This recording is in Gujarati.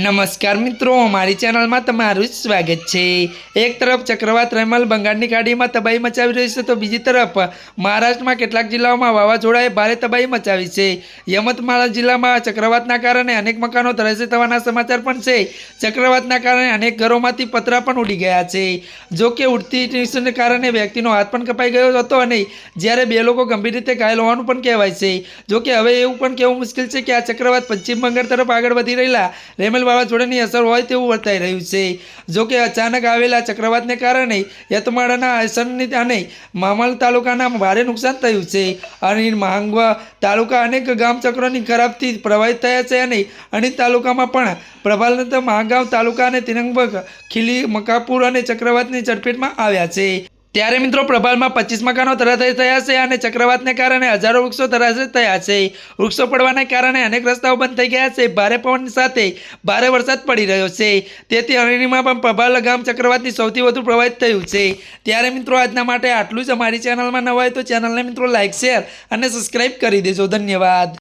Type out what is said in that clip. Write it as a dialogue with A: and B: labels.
A: નમસ્કાર મિત્રો, મારી ચેનલમાં તમારું સ્વાગત છે. એક તરફ ચક્રવાત રેમલ બંગાળની ખાડીમાં તબાહી મચાવી રહી છે, તો બીજી તરફ મહારાષ્ટ્રમાં કેટલાક જિલ્લાઓમાં વાવાઝોડાએ ભારે તબાહી મચાવી છે. યમતમાળ જિલ્લામાં ચક્રવાતના કારણે અનેક મકાનો ધરાશય થવાના સમાચાર પણ છે. ચક્રવાતના કારણે અનેક ઘરોમાંથી પતરા પણ ઉડી ગયા છે. જો કે ઉડતી ટ્યુશનને કારણે વ્યક્તિનો હાથ પણ કપાઈ ગયો હતો અને જ્યારે બે લોકો ગંભીર રીતે ઘાયલ હોવાનું પણ કહેવાય છે. જો કે હવે એવું પણ કહેવું મુશ્કેલ છે કે આ ચક્રવાત પશ્ચિમ બંગાળ તરફ આગળ વધી રહેલા રેમલ વાવાઝોડાની અસર હોય તેવું વર્તાઈ રહ્યું છે. જોકે અચાનક આવેલા ચક્રવાતને કારણે યતમાળાના અસરની અને મામલ તાલુકાના ભારે નુકસાન થયું છે. અને માંગવા તાલુકા અનેક ગામ ચક્રોની ખરાબથી પ્રભાવિત થયા છે અને અનેક તાલુકામાં પણ પ્રભાવિત મહાગાંવ તાલુકા અને તિરંગબગ ખીલી મકાપુર અને ચક્રવાતની ચડપેટમાં આવ્યા છે. ત્યારે મિત્રો પ્રભાલમાં પચીસ મકાનો ધરાશય થયા છે અને ચક્રવાતને કારણે હજારો વૃક્ષો ધરાશય થયા છે. વૃક્ષો પડવાને કારણે અનેક રસ્તાઓ બંધ થઈ ગયા છે. ભારે પવન સાથે ભારે વરસાદ પડી રહ્યો છે. તેથી અરણીમાં પણ પ્રભાલ ગામ ચક્રવાતની સૌથી વધુ પ્રભાવિત થયું છે. ત્યારે મિત્રો આજના માટે આટલું જ અમારી ચેનલમાં નવા હોય તો ચેનલને મિત્રો લાઇક શેર અને સબસ્ક્રાઈબ કરી દેજો. ધન્યવાદ.